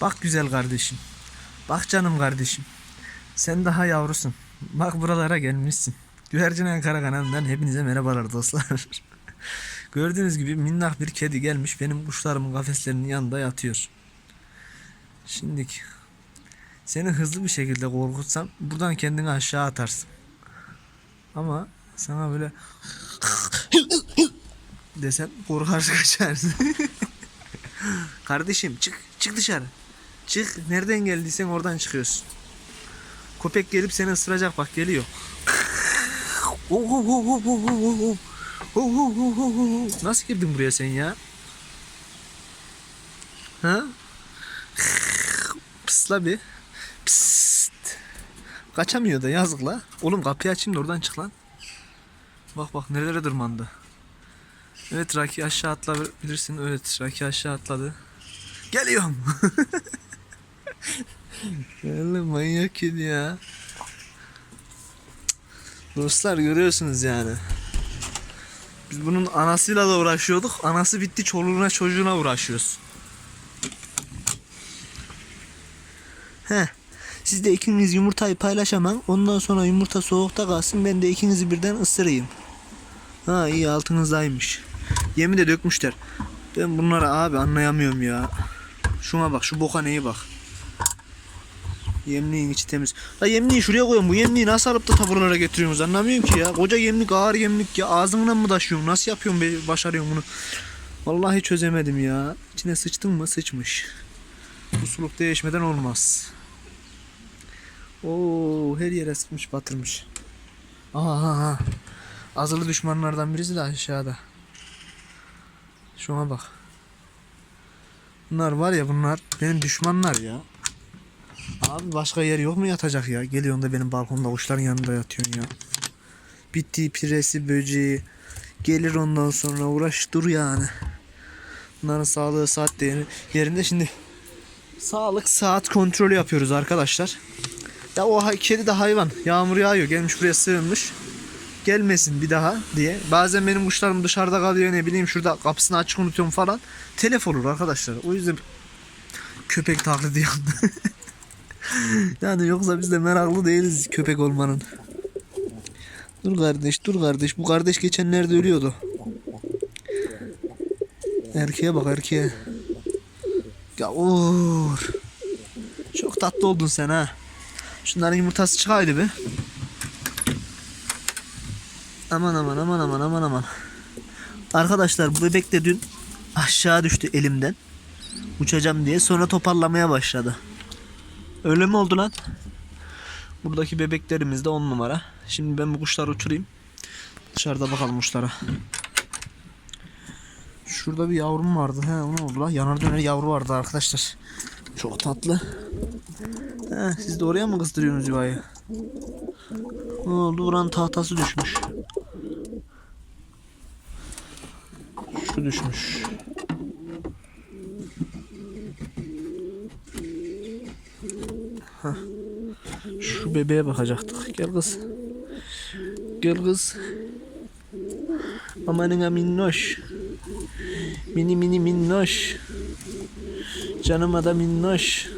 Bak güzel kardeşim. Bak canım kardeşim. Sen daha yavrusun. Bak buralara gelmişsin. Güvercin Ankara kanalından hepinize merhabalar dostlar. Gördüğünüz gibi minnak bir kedi gelmiş benim kuşlarımın kafeslerinin yanında yatıyor. Şimdi seni hızlı bir şekilde korkutsam buradan kendini aşağı atarsın. Ama sana böyle desem korkar kaçarsın. Kardeşim çık çık dışarı. Çık nereden geldiysen oradan çıkıyorsun. Köpek gelip seni ısıracak bak geliyor. Nasıl girdin buraya sen ya? Ha? Pısla bir. Psst. Kaçamıyor da yazık la. Oğlum kapıyı açayım da oradan çık lan. Bak bak nerelere tırmandı. Evet Raki aşağı atlayabilirsin. Evet Raki aşağı atladı. Geliyorum. Oğlum manyak kedi ya. Dostlar görüyorsunuz yani. Biz bunun anasıyla da uğraşıyorduk. Anası bitti çoluğuna çocuğuna uğraşıyoruz. He. Siz de ikiniz yumurtayı paylaşamam. Ondan sonra yumurta soğukta kalsın. Ben de ikinizi birden ısırayım. Ha iyi altınızdaymış. Yemi de dökmüşler. Ben bunları abi anlayamıyorum ya. Şuna bak şu boka neye bak. Yemliğin içi temiz. La yemliği şuraya koyun. Bu yemliği nasıl alıp da taburlara getiriyorsunuz anlamıyorum ki ya. Koca yemlik ağır yemlik ya. Ağzından mı taşıyorsun? Nasıl yapıyorsun be, başarıyorsun bunu? Vallahi çözemedim ya. İçine sıçtın mı? Sıçmış. Bu suluk değişmeden olmaz. Oo her yere sıkmış batırmış. Aha aha. Azılı düşmanlardan birisi de aşağıda. Şuna bak. Bunlar var ya bunlar benim düşmanlar ya. Abi başka yer yok mu yatacak ya? Geliyorsun da benim balkonda kuşların yanında yatıyorsun ya. Bitti piresi böceği. Gelir ondan sonra uğraş dur yani. Bunların sağlığı saat yerinde şimdi sağlık saat kontrolü yapıyoruz arkadaşlar. Ya o kedi de hayvan. Yağmur yağıyor. Gelmiş buraya sığınmış. Gelmesin bir daha diye. Bazen benim kuşlarım dışarıda kalıyor ne bileyim şurada kapısını açık unutuyorum falan. Telef olur arkadaşlar. O yüzden köpek taklidi yaptı. yani yoksa biz de meraklı değiliz köpek olmanın. Dur kardeş dur kardeş. Bu kardeş geçenlerde ölüyordu. Erkeğe bak erkeğe. Ya Uğur. Çok tatlı oldun sen ha. Şunların yumurtası çıkaydı be. Aman aman aman aman aman aman. Arkadaşlar bu bebek de dün aşağı düştü elimden. Uçacağım diye sonra toparlamaya başladı. Öyle mi oldu lan? Buradaki bebeklerimiz de on numara. Şimdi ben bu kuşları uçurayım. Dışarıda bakalım kuşlara. Şurada bir yavrum vardı. He o ne oldu lan? Yanar döner yavru vardı arkadaşlar. Çok tatlı. He, siz de oraya mı kızdırıyorsunuz yuvayı? Ne oldu? Buranın tahtası düşmüş. Şu düşmüş. Şu bebeğe bakacaktık. Gel kız. Gel kız. Amanına minnoş. Mini mini minnoş. Canıma da minnoş.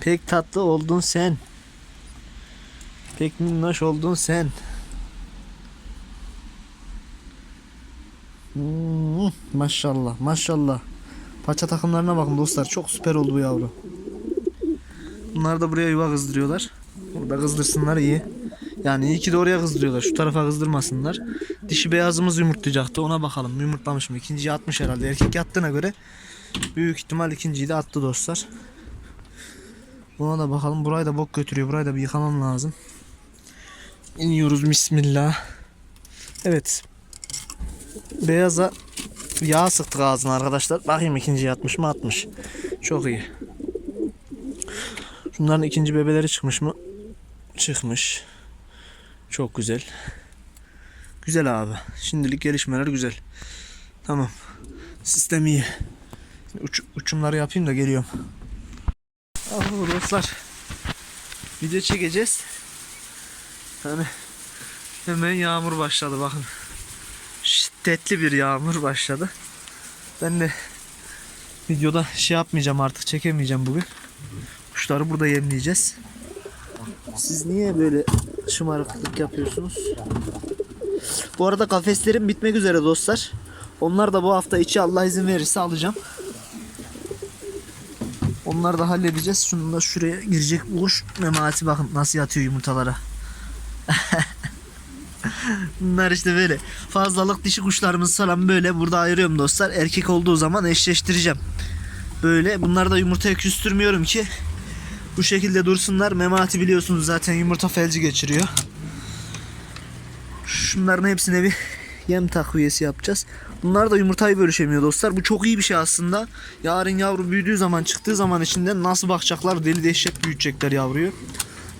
Pek tatlı oldun sen. Pek minnoş oldun sen. Hmm, maşallah maşallah. Paça takımlarına bakın dostlar. Çok süper oldu bu yavru. Bunlar da buraya yuva kızdırıyorlar. Burada kızdırsınlar iyi. Yani iyi ki de oraya kızdırıyorlar. Şu tarafa kızdırmasınlar. Dişi beyazımız yumurtlayacaktı. Ona bakalım. Yumurtlamış mı? İkinciyi atmış herhalde. Erkek yattığına göre büyük ihtimal ikinciyi de attı dostlar. Buna da bakalım. Burayı da bok götürüyor. Burayı da bir yıkamam lazım. İniyoruz bismillah. Evet. Beyaza yağ sıktık ağzına arkadaşlar. Bakayım ikinciyi atmış mı? Atmış. Çok iyi. Şunların ikinci bebeleri çıkmış mı? Çıkmış. Çok güzel. Güzel abi. Şimdilik gelişmeler güzel. Tamam. Sistem iyi. Uç, uçumları yapayım da geliyorum. Oh, dostlar. Video çekeceğiz. Hani hemen yağmur başladı bakın. Şiddetli bir yağmur başladı. Ben de Videoda şey yapmayacağım artık çekemeyeceğim bugün. Kuşları burada yemleyeceğiz. Siz niye böyle şımarıklık yapıyorsunuz? Bu arada kafeslerim bitmek üzere dostlar. Onlar da bu hafta içi Allah izin verirse alacağım. Onları da halledeceğiz. Şunu da şuraya girecek bu kuş. Memati bakın nasıl yatıyor yumurtalara. Bunlar işte böyle. Fazlalık dişi kuşlarımız falan böyle. Burada ayırıyorum dostlar. Erkek olduğu zaman eşleştireceğim. Böyle. Bunları da yumurtaya küstürmüyorum ki. Bu şekilde dursunlar. Memati biliyorsunuz zaten yumurta felci geçiriyor. Şunların hepsine bir yem takviyesi yapacağız. Bunlar da yumurtayı bölüşemiyor dostlar. Bu çok iyi bir şey aslında. Yarın yavru büyüdüğü zaman çıktığı zaman içinden nasıl bakacaklar deli dehşet büyütecekler yavruyu.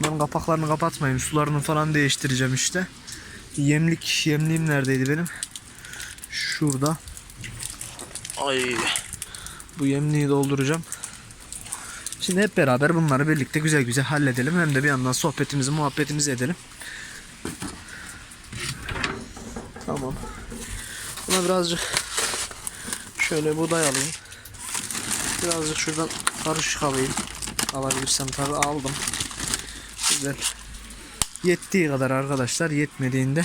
Ben kapaklarını kapatmayayım. Sularını falan değiştireceğim işte. Yemlik, yemliğim neredeydi benim? Şurada. Ay. Bu yemliği dolduracağım. Şimdi hep beraber bunları birlikte güzel güzel halledelim. Hem de bir yandan sohbetimizi, muhabbetimizi edelim. Tamam. Buna birazcık şöyle buğday alayım. Birazcık şuradan karışık alayım. Alabilirsem tabi aldım. Güzel. Yettiği kadar arkadaşlar. Yetmediğinde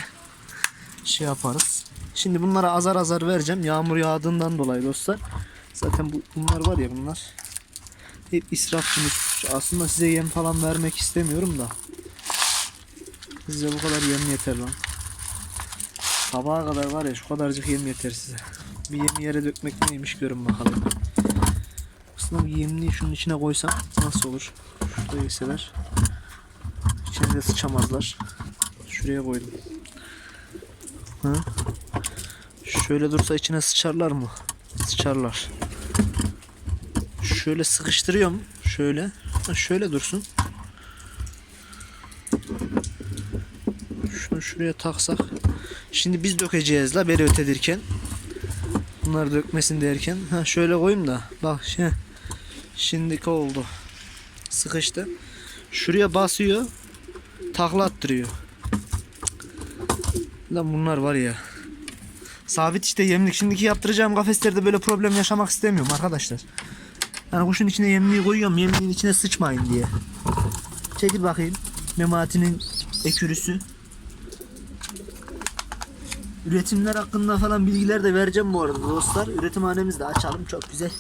şey yaparız. Şimdi bunlara azar azar vereceğim. Yağmur yağdığından dolayı dostlar. Zaten bu, bunlar var ya bunlar. Hep israfçınız. Aslında size yem falan vermek istemiyorum da. Size bu kadar yem yeter lan. Sabaha kadar var ya şu kadarcık yem yeter size. Bir yemi yere dökmek neymiş görün bakalım. Aslında bir yemliği şunun içine koysam nasıl olur? Şurada yeseler. İçine sıçamazlar. Şuraya koydum. Ha? Şöyle dursa içine sıçarlar mı? Sıçarlar. Şöyle sıkıştırıyorum. Şöyle. Şöyle dursun. Şunu şuraya taksak. Şimdi biz dökeceğiz la beri ötedirken. Bunlar dökmesin derken. Ha şöyle koyayım da. Bak şey. Şimdiki oldu. Sıkıştı. Şuraya basıyor. Takla attırıyor. Lan bunlar var ya. Sabit işte yemlik. Şimdiki yaptıracağım kafeslerde böyle problem yaşamak istemiyorum arkadaşlar. Yani kuşun içine yemliği koyuyorum. Yemliğin içine sıçmayın diye. Çekil bakayım. Memati'nin ekürüsü. Üretimler hakkında falan bilgiler de vereceğim bu arada dostlar. Üretimhanemizi de açalım. Çok güzel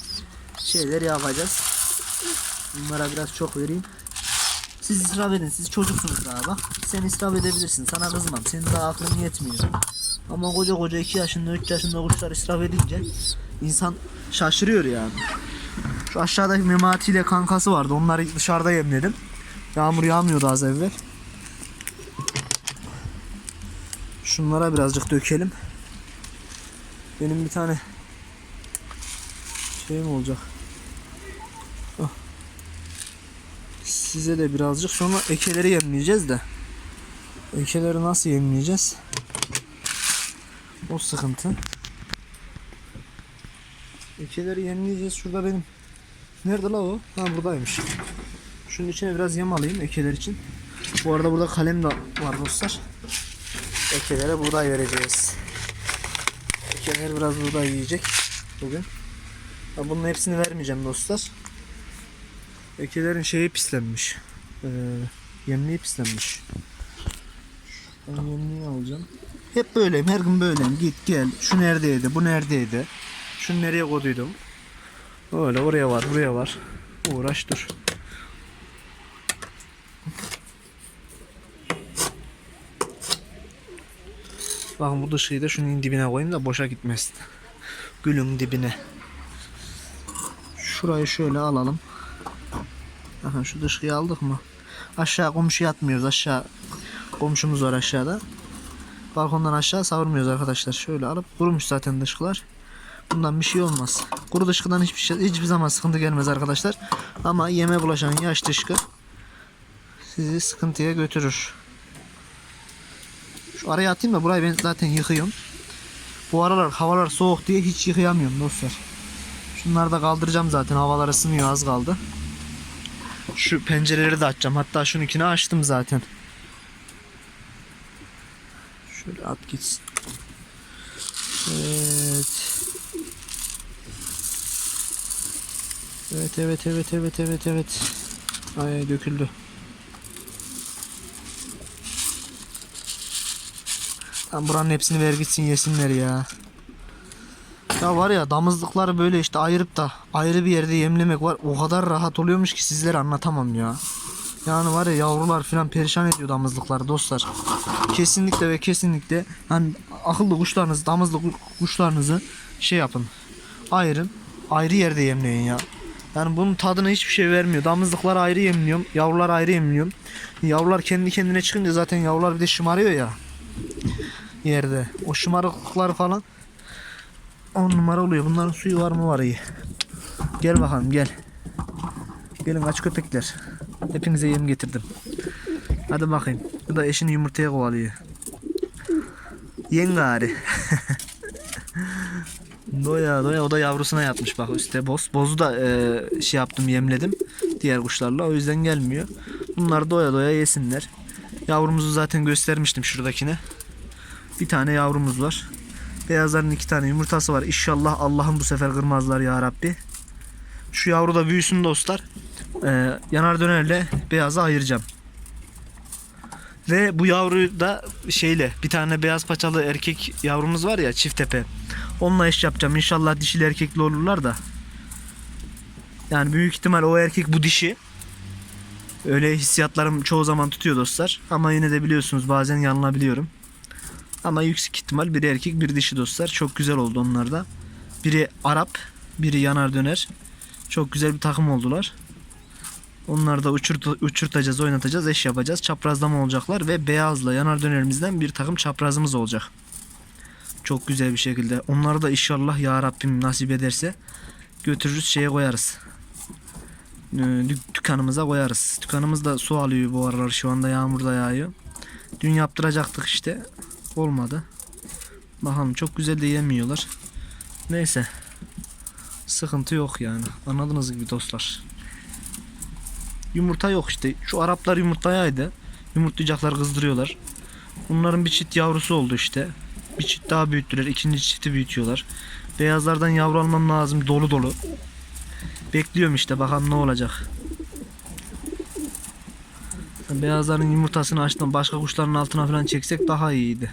şeyler yapacağız. Bunlara biraz çok vereyim. Siz israf edin. Siz çocuksunuz daha bak. Sen israf edebilirsin. Sana kızmam. Senin daha aklın yetmiyor. Ama koca koca 2 yaşında 3 yaşında kuşlar israf edince insan şaşırıyor yani. Şu aşağıdaki Memati ile kankası vardı. Onları dışarıda yemledim. Yağmur yağmıyordu az evvel. Şunlara birazcık dökelim. Benim bir tane şeyim olacak. Ah. Size de birazcık sonra ekeleri yemleyeceğiz de. Ekeleri nasıl yemleyeceğiz? O sıkıntı. Ekeleri yemleyeceğiz. Şurada benim. Nerede la o? Ha buradaymış. Şunun içine biraz yem alayım ekeler için. Bu arada burada kalem de var dostlar. Ekelere buğday vereceğiz. Ekeler biraz buğday yiyecek bugün. Ha, bunun hepsini vermeyeceğim dostlar. Ekelerin şeyi pislenmiş. Ee, yemliği pislenmiş. Ben yemliği alacağım. Hep böyleyim. Her gün böyleyim. Git gel. Şu neredeydi? Bu neredeydi? Şunu nereye koyduydum? Öyle oraya var, buraya var. Uğraş dur. Bakın bu dışıyı da şunun dibine koyayım da boşa gitmesin. Gülün dibine. Şurayı şöyle alalım. Bakın şu dışkıyı aldık mı? Aşağı komşu yatmıyoruz aşağı. Komşumuz var aşağıda. Balkondan aşağı savurmuyoruz arkadaşlar. Şöyle alıp kurumuş zaten dışkılar. Bundan bir şey olmaz. Kuru dışkıdan hiçbir şey hiçbir zaman sıkıntı gelmez arkadaşlar. Ama yeme bulaşan yaş dışkı sizi sıkıntıya götürür. Şu araya atayım da burayı ben zaten yıkıyorum. Bu aralar havalar soğuk diye hiç yıkayamıyorum dostlar. Şunları da kaldıracağım zaten. Havalar ısınıyor az kaldı. Şu pencereleri de açacağım. Hatta şununkini açtım zaten. Şöyle at gitsin. Evet. Evet evet evet evet evet evet. Ay döküldü. Tam buranın hepsini ver gitsin yesinler ya. Ya var ya damızlıkları böyle işte ayırıp da ayrı bir yerde yemlemek var. O kadar rahat oluyormuş ki sizlere anlatamam ya. Yani var ya yavrular falan perişan ediyor damızlıkları dostlar. Kesinlikle ve kesinlikle hani akıllı kuşlarınız, damızlı ku- kuşlarınızı şey yapın. Ayırın. Ayrı yerde yemleyin ya. Yani bunun tadını hiçbir şey vermiyor. Damızlıklar ayrı yemliyorum. Yavrular ayrı yemliyorum. Yavrular kendi kendine çıkınca zaten yavrular bir de şımarıyor ya. Yerde. O şımarıklıklar falan on numara oluyor. Bunların suyu var mı var iyi. Gel bakalım gel. Gelin aç köpekler. Hepinize yem getirdim. Hadi bakayım. Bu da eşini yumurtaya kovalıyor. Yen gari. doya doya o da yavrusuna yatmış bak üstte boz. Bozu da e, şey yaptım yemledim diğer kuşlarla o yüzden gelmiyor. Bunlar doya doya yesinler. Yavrumuzu zaten göstermiştim şuradakine. Bir tane yavrumuz var. Beyazların iki tane yumurtası var. İnşallah Allah'ım bu sefer kırmazlar ya Rabbi. Şu yavru da büyüsün dostlar. Ee, yanar dönerle beyazı ayıracağım. Ve bu yavruyu da şeyle bir tane beyaz paçalı erkek yavrumuz var ya çift tepe. Onunla eş yapacağım. İnşallah dişili erkekli olurlar da. Yani büyük ihtimal o erkek bu dişi. Öyle hissiyatlarım çoğu zaman tutuyor dostlar. Ama yine de biliyorsunuz bazen yanılabiliyorum. Ama yüksek ihtimal biri erkek biri dişi dostlar. Çok güzel oldu onlar da. Biri Arap, biri yanar döner. Çok güzel bir takım oldular. Onları da uçurt, uçurtacağız, oynatacağız, eş yapacağız. Çaprazlama olacaklar ve beyazla yanar dönerimizden bir takım çaprazımız olacak. Çok güzel bir şekilde. Onları da inşallah ya Rabbim nasip ederse götürürüz şeye koyarız. Ee, dük- Dükkanımıza koyarız. Dükkanımız da su alıyor bu aralar şu anda yağmur da yağıyor. Dün yaptıracaktık işte. Olmadı. Bakalım çok güzel de yemiyorlar. Neyse. Sıkıntı yok yani. Anladınız gibi dostlar. Yumurta yok işte. Şu Araplar yumurtlayaydı. Yumurtlayacaklar kızdırıyorlar. Bunların bir çift yavrusu oldu işte. Bir çift daha büyüttüler. ikinci çifti büyütüyorlar. Beyazlardan yavru almam lazım dolu dolu. Bekliyorum işte bakalım ne olacak. Beyazların yumurtasını açtım. Başka kuşların altına falan çeksek daha iyiydi.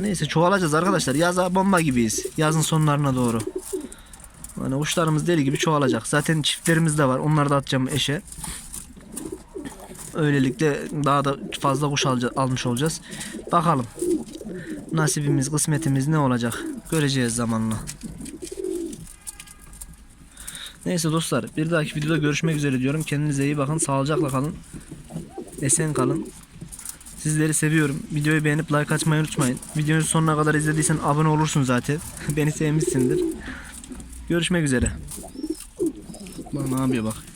Neyse çoğalacağız arkadaşlar. Yaza bomba gibiyiz. Yazın sonlarına doğru. Hani kuşlarımız deli gibi çoğalacak. Zaten çiftlerimiz de var. Onları da atacağım eşe. Öylelikle daha da fazla kuş alca- almış olacağız. Bakalım. Nasibimiz, kısmetimiz ne olacak? Göreceğiz zamanla. Neyse dostlar bir dahaki videoda görüşmek üzere diyorum. Kendinize iyi bakın. Sağlıcakla kalın. Esen kalın. Sizleri seviyorum. Videoyu beğenip like açmayı unutmayın. Videonun sonuna kadar izlediysen abone olursun zaten. Beni sevmişsindir. Görüşmek üzere. Bak ne yapıyor bak.